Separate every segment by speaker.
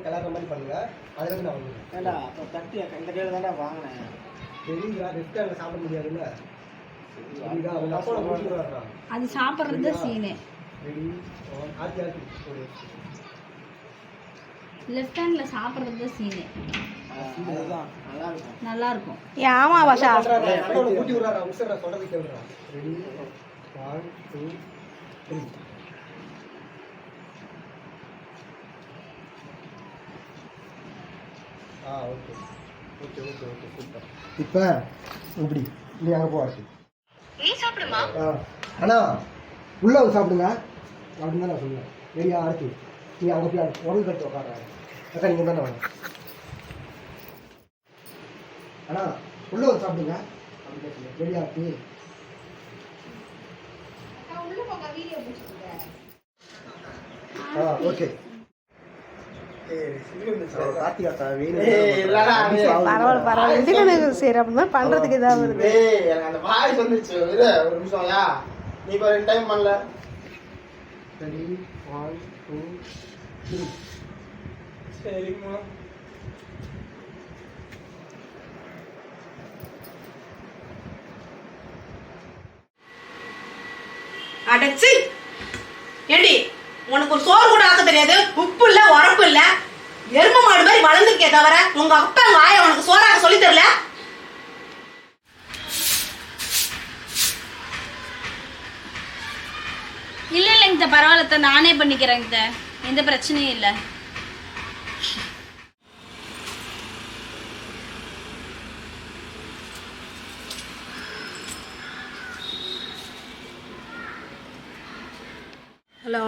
Speaker 1: அப்படி கலர்ற மாதிரி பண்ணுங்க. அதுல இருந்து நான் வந்துடுறேன்
Speaker 2: ஏண்டா அப்போ தட்டி இந்த கையில் தான்டா வாங்கினேன்.
Speaker 1: தெரியுங்களா ரெஸ்ட் அங்கே சாப்பிட முடியாதுல்ல? சரிடா அவங்க அப்பா முடிச்சு வர்றான்
Speaker 3: அது சாப்பிட்றது சீனு
Speaker 1: ரெடி. ஆத்தி ஆத்தி ஒரு
Speaker 3: லெஃப்ட் ஹேண்ட்ல சாப்பிட்றது சீனு
Speaker 2: நல்லா இருக்கும்.
Speaker 3: நல்லா இருக்கும்
Speaker 4: ஆமா பாஷா
Speaker 1: கூட்டி விடுறாரா நான் சொல்றது கேளுடா ready. One two three ah okay. Okay okay okay super. இப்போ இப்படி நீ அங்கே போ அடுத்து
Speaker 4: நீ சாப்பிடுமா?
Speaker 1: ஆ அண்ணா உள்ள வந்து சாப்பிடுங்க. அப்படின்னு தான் நான் சொல்லுவேன் ரெடியா அடுத்து நீ அங்கே போய் உடல் கட்டு உட்காடுறாங்க அக்கா நீங்கள் தானே வாங்க. அண்ணா உள்ள வந்து சாப்பிடுங்க. அப்படின்னு சொல்லுவேன் ரெடியா அடுத்து ஆ ஓகே கார்த்திகாக்கா
Speaker 2: ஏய், இல்லடா, அது-
Speaker 4: பரவாயில்ல பரவாயில்ல. இதுக்கு சரி அப்படின்னா பண்றதுக்கு இதாக வருது
Speaker 2: ஏய், எனக்கு அந்த வாய்ஸ் வந்துச்சு ஒரு நிமிஷம் யா. நீ இப்போ ரெண்டு டைம் பண்ணல.
Speaker 1: ரெடி ஒன் டூ த்ரீ
Speaker 2: சரிம்மா.
Speaker 5: அடச்சி. ஏண்டி உனக்கு ஒரு சோறு கூட ஆக்க தெரியாது. உப்பு இல்ல உரப்பு இல்ல. எரும மாடு மாதிரி வளர்ந்துருக்கே தவிர உங்க அப்பா உங்க ஆயா உனக்கு சோறாக்க சொல்லி தரல?
Speaker 3: இல்ல இல்லைங்க இந்த பரவாயில்ல நானே பண்ணிக்கிறேங்க இந்த. எந்த பிரச்சனையும் இல்லை.
Speaker 5: ஹலோ?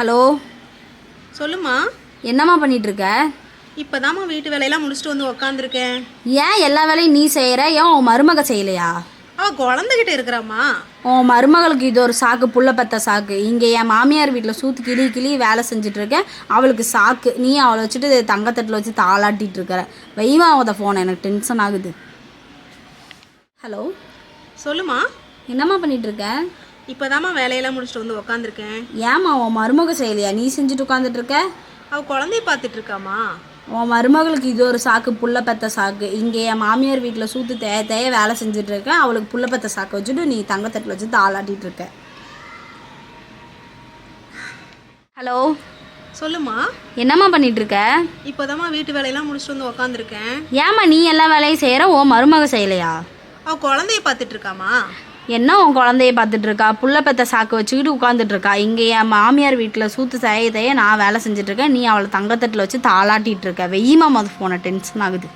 Speaker 3: ஹலோ.
Speaker 5: சொல்லுமா
Speaker 3: என்னம்மா பண்ணிட்டு இருக்க
Speaker 5: இப்பதாம்மா வீட்டு வேலையெல்லாம் முடிச்சுட்டு வந்து உக்காந்துருக்கேன்.
Speaker 3: ஏன் எல்லா வேலையும் நீ செய்யற? ஏன் உன் மருமக செய்யலையா?
Speaker 5: அவ குழந்தைகிட்ட இருக்கிறாம்மா.
Speaker 3: உன் மருமகளுக்கு இது ஒரு சாக்கு புள்ள பத்த சாக்கு. இங்கே என் மாமியார் வீட்டில் சூத்து கிளி கிளி வேலை செஞ்சுட்டு இருக்கேன் அவளுக்கு சாக்கு. நீ அவளை வச்சுட்டு தங்கத்தட்டில் வச்சு தாளாட்டிட்டு இருக்கிற வைவா அவத ஃபோன் எனக்கு டென்ஷன் ஆகுது. ஹலோ.
Speaker 5: சொல்லுமா
Speaker 3: என்னம்மா பண்ணிட்டு இருக்க
Speaker 5: இப்பதாம்மா வேலையெல்லாம் முடிச்சுட்டு வந்து உக்காந்துருக்கேன்.
Speaker 3: ஏம்மா உன் மருமக செய்யலையா நீ செஞ்சுட்டு உட்காந்துட்டு இருக்க
Speaker 5: அவ குழந்தைய பார்த்துட்டு இருக்காமா
Speaker 3: உன் மருமகளுக்கு இது ஒரு சாக்கு புள்ள பெத்த சாக்கு. இங்கே என் மாமியார் வீட்டில் சூத்து தேய தேய வேலை செஞ்சுட்டு இருக்கேன் அவளுக்கு புள்ள பெத்த சாக்கு வச்சுட்டு நீ தங்கத்தட்டில் வச்சு தாளாட்டிட்டு இருக்க ஹலோ.
Speaker 5: சொல்லுமா
Speaker 3: என்னம்மா பண்ணிட்டு இருக்க
Speaker 5: இப்பதாம்மா வீட்டு வேலையெல்லாம் முடிச்சுட்டு வந்து உக்காந்துருக்கேன்.
Speaker 3: ஏம்மா நீ எல்லா வேலையும் செய்கிற உன் மருமக செய்யலையா
Speaker 5: அவ குழந்தைய பார்த்துட்டு இருக்காமா
Speaker 3: என்ன உன் குழந்தைய பார்த்துட்டு இருக்கா புள்ள பெத்த சாக்கு வச்சுக்கிட்டு உட்காந்துட்டு இருக்கா இங்கே என் மாமியார் வீட்டில் சூத்து தேய நான் வேலை செஞ்சுட்டு இருக்கேன் நீ அவளை தங்கத்தட்டில் வச்சு தாளாட்டிகிட்டு இருக்க வெயிமா மது போன டென்ஷன் ஆகுது.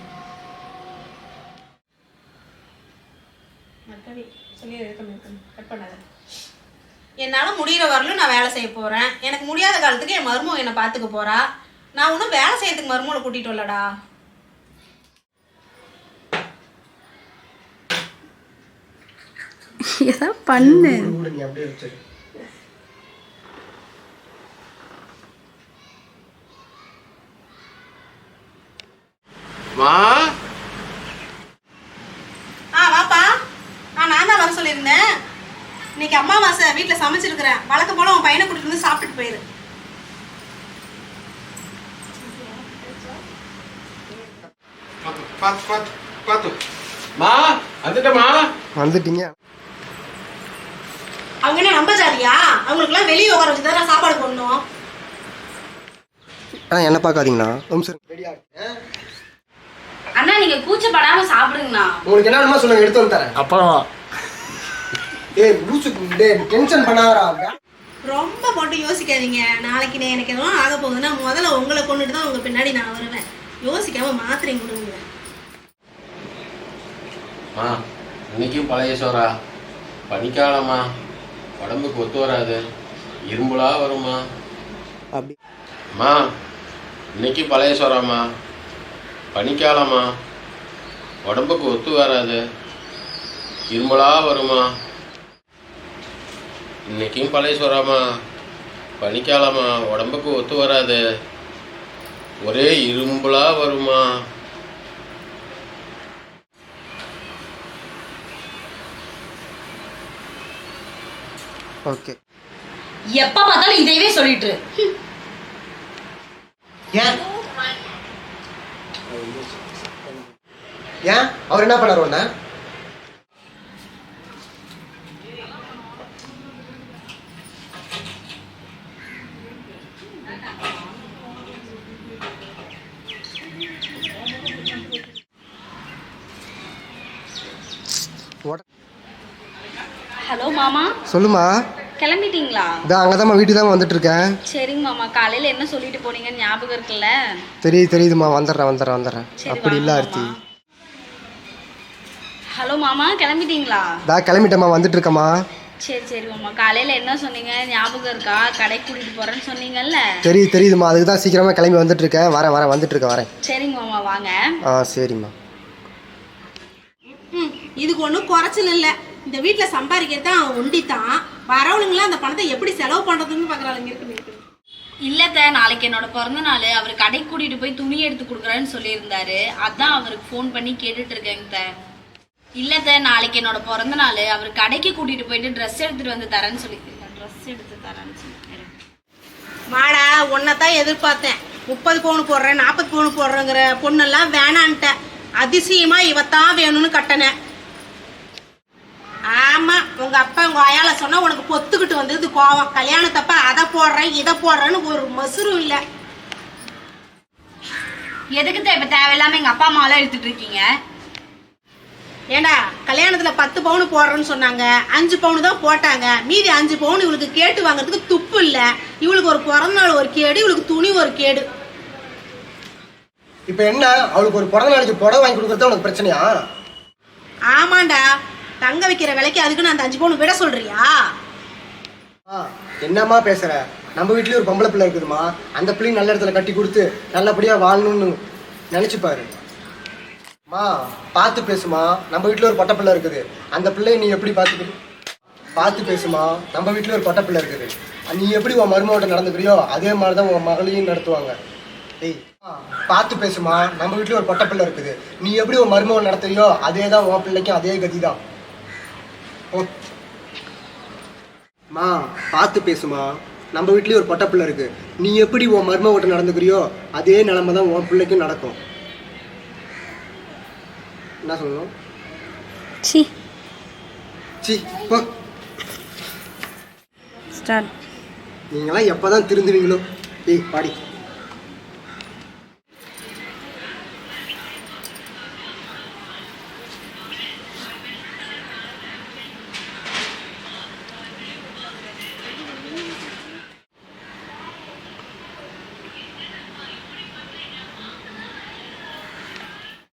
Speaker 5: என்னால் முடியிற வரலும் நான் வேலை செய்ய போகிறேன் எனக்கு முடியாத காலத்துக்கு என் மருமக என்னை பார்த்துக்க போகிறா நான் ஒன்றும் வேலை செய்யறதுக்கு மருமகளை கூட்டிகிட்டு வரலடா.
Speaker 3: ஏதோ பண்ணு.
Speaker 1: கூட நீ அப்படியே வச்சிரு
Speaker 6: மா?
Speaker 5: ஆ வாப்பா. ஆ நான் தான் வர சொல்லியிருந்தேன். இன்னைக்கு அம்மாவாசை வீட்டில் சமைச்சிருக்கிறேன். வழக்கம் போல உன் பையனை கூட்டிட்டு வந்து சாப்பிட்டுட்டு போயிரு.
Speaker 6: பாத்து பாத்து பாத்து மா வந்துட்டமா
Speaker 1: வந்துட்டீங்க.
Speaker 5: அவங்க என்ன ஜாதியா அவங்களுக்குலாம் வெளியே உட்கார வச்சு தான் சாப்பாடு போடணும்.
Speaker 1: ஆனால் என்ன பார்க்காதீங்கண்ணா. ஓம் சார். ரெடியா
Speaker 3: அண்ணா நீங்க கூச்சப்படாம சாப்பிடுங்கண்ணா.
Speaker 1: உங்களுக்கு என்ன வேணுமா சொல்லுங்க எடுத்து வந்து தரேன்.
Speaker 2: அப்புறம்.
Speaker 1: ஏய் லூசு டேய் டென்ஷன் பண்ணாதடா
Speaker 5: ரொம்ப போட்டு யோசிக்காதீங்க. நாளைக்கு நே- எனக்கு எதுவும் ஆக போகுதுன்னா முதல்ல உங்களை கொண்டுட்டு தான் உங்க பின்னாடி நான் வருவேன். யோசிக்காம மாத்திரை கொடுங்க.
Speaker 6: இன்னைக்கும் பழைய சோறா? பனிக்காலமா உடம்புக்கு ஒத்து வராது. இரும்புலா வருமா?
Speaker 1: அப்படி.
Speaker 6: மா இன்னைக்கு பழைய சோறாம்மா. பனிக்காலமா உடம்புக்கு ஒத்து வராது. இரும்பலா வருமா? இன்னைக்கும் பழைய சோறாம்மா. பனிக்காலமா உடம்புக்கு ஒத்து வராது. ஒரே இரும்பலா வருமா?
Speaker 1: ஓகே.
Speaker 3: எப்ப பார்த்தாலும் இதையவே சொல்லிட்டு
Speaker 1: ஏன்? ஏன்? அவர் என்ன பண்ணார் உன்ன?
Speaker 3: ஹலோ மாமா.
Speaker 1: சொல்லுமா.
Speaker 3: கிளம்பிட்டீங்களா?
Speaker 1: இதான் அங்கே தான் வீட்டுக்கு தான் வந்துட்டு இருக்கேன்
Speaker 3: சரிங்க மாமா காலையில் என்ன சொல்லிட்டு போனீங்கன்னு ஞாபகம் இருக்குல்ல?
Speaker 1: தெரியுது தெரியுதுமா வந்துடுறேன் வந்துடுறேன் வந்துடுறேன். அப்படி இல்லை. ஆர்த்தி.
Speaker 3: ஹலோ மாமா கிளம்பிட்டீங்களா?
Speaker 1: தான் கிளம்பிட்டேம்மா வந்துட்டு இருக்கேம்மா
Speaker 3: சரி சரி மாமா. காலையில் என்ன சொன்னீங்க? ஞாபகம் இருக்கா? கடைக்கு கூட்டிகிட்டு போகிறேன்னு சொன்னீங்கல்ல?
Speaker 1: தெரியுது தெரியுதுமா அதுக்கு தான் சீக்கிரமாக கிளம்பி வந்துட்டு இருக்கேன் வரேன் வரேன் வந்துட்டு இருக்கேன் வரேன்.
Speaker 3: சரிங்க மாமா வாங்க.
Speaker 1: ஆ சரிம்மா.
Speaker 5: இதுக்கு ஒன்றும் குறைச்சல் இல்லை. இந்த வீட்டில் சம்பாதிக்கிறது தான் ஒண்டி தான் வரவனுங்களாம் அந்த பணத்தை எப்படி செலவு பண்ணுறதுன்னு பார்க்குறாளுங்க இருக்கு
Speaker 3: இல்லத்த நாளைக்கு என்னோட பிறந்த நாள். அவர் கடைக்கு கூட்டிட்டு போய் துணி எடுத்து கொடுக்குறேன்னு சொல்லியிருந்தாரு. அதான் அவருக்கு ஃபோன் பண்ணி கேட்டுட்டு இருக்கேங்க த. இல்லத்த நாளைக்கு என்னோட பிறந்த நாள். அவர் கடைக்கு கூட்டிட்டு போயிட்டு ட்ரெஸ் எடுத்துட்டு வந்து தரேன்னு சொல்லி ட்ரெஸ் எடுத்து தரேன்னு சொல்லி
Speaker 5: மாடா உன்னை தான் எதிர்பார்த்தேன். முப்பது பவுன் போடுறேன் நாற்பது பவுன் போடுறேங்கிற பொண்ணெல்லாம் வேணான்ட்ட அதிசயமா இவத்தான் வேணும்னு கட்டினேன். ஆமா உங்க அப்பா உங்க அயால சொன்னா உனக்கு பொத்துக்கிட்டு வந்தது கோவம். கல்யாணத்தப்ப அதை போடுறேன் இதை போடுறேன்னு ஒரு மசுரும் இல்லை.
Speaker 3: எதுக்கு இப்ப தேவையில்லாம எங்க அப்பா அம்மாவெல்லாம் எடுத்துட்டு இருக்கீங்க?
Speaker 5: ஏண்டா கல்யாணத்துல பத்து பவுன் போடுறேன்னு சொன்னாங்க. அஞ்சு பவுன் தான் போட்டாங்க. மீதி அஞ்சு பவுன் இவளுக்கு கேட்டு வாங்குறதுக்கு துப்பு இல்ல. இவளுக்கு ஒரு பிறந்த நாள் ஒரு கேடு இவளுக்கு துணி ஒரு கேடு.
Speaker 1: இப்போ என்ன? அவளுக்கு ஒரு பிறந்த நாளைக்கு புடவை வாங்கி கொடுக்குறது உனக்கு பிரச்சனையா?
Speaker 5: ஆமாண்டா. தங்க வைக்கிற விலைக்கு அதுக்குன்னு அந்த அஞ்சு பவுன் விட சொல்றியா?
Speaker 1: ஆ, என்னம்மா பேசுற? நம்ம வீட்லயே ஒரு பொம்பளை பிள்ளை இருக்குதுமா அந்த பிள்ளை நல்ல இடத்துல கட்டி கொடுத்து நல்லபடியா வாழணும்னு நினைச்சு பாரு. மா பார்த்து பேசுமா. நம்ம வீட்ல ஒரு பொட்டை பிள்ளை இருக்குது. அந்த பிள்ளையை நீ எப்படி பார்த்துக்க பார்த்து பேசுமா. நம்ம வீட்ல ஒரு பொட்டை பிள்ளை இருக்குது. நீ எப்படி உன் மருமகிட்ட நடந்துக்கிறியோ அதே மாதிரி தான் உன் மகளையும் நடத்துவாங்க. டேய் ஆ, பார்த்து பேசுமா. நம்ம வீட்ல ஒரு பொட்டை பிள்ளை இருக்குது. நீ எப்படி உன் மருமகன் நடத்துறியோ அதே தான் உன் பிள்ளைக்கும் அதே கதி தான் மா பார்த்து பேசுமா. நம்ம வீட்லயே ஒரு பொட்டை பிள்ளை இருக்கு. நீ எப்படி உன் மரும ஓட்ட நடந்துக்கிறியோ அதே நிலைமை தான் உன் பிள்ளைக்கும் நடக்கும். என்ன சொல்லணும்?
Speaker 3: சி.
Speaker 1: சி போ.
Speaker 3: ஸ்டார்ட்.
Speaker 1: நீங்களாம் எப்பதான் திருந்துவீங்களோ? ஏய் பாடி.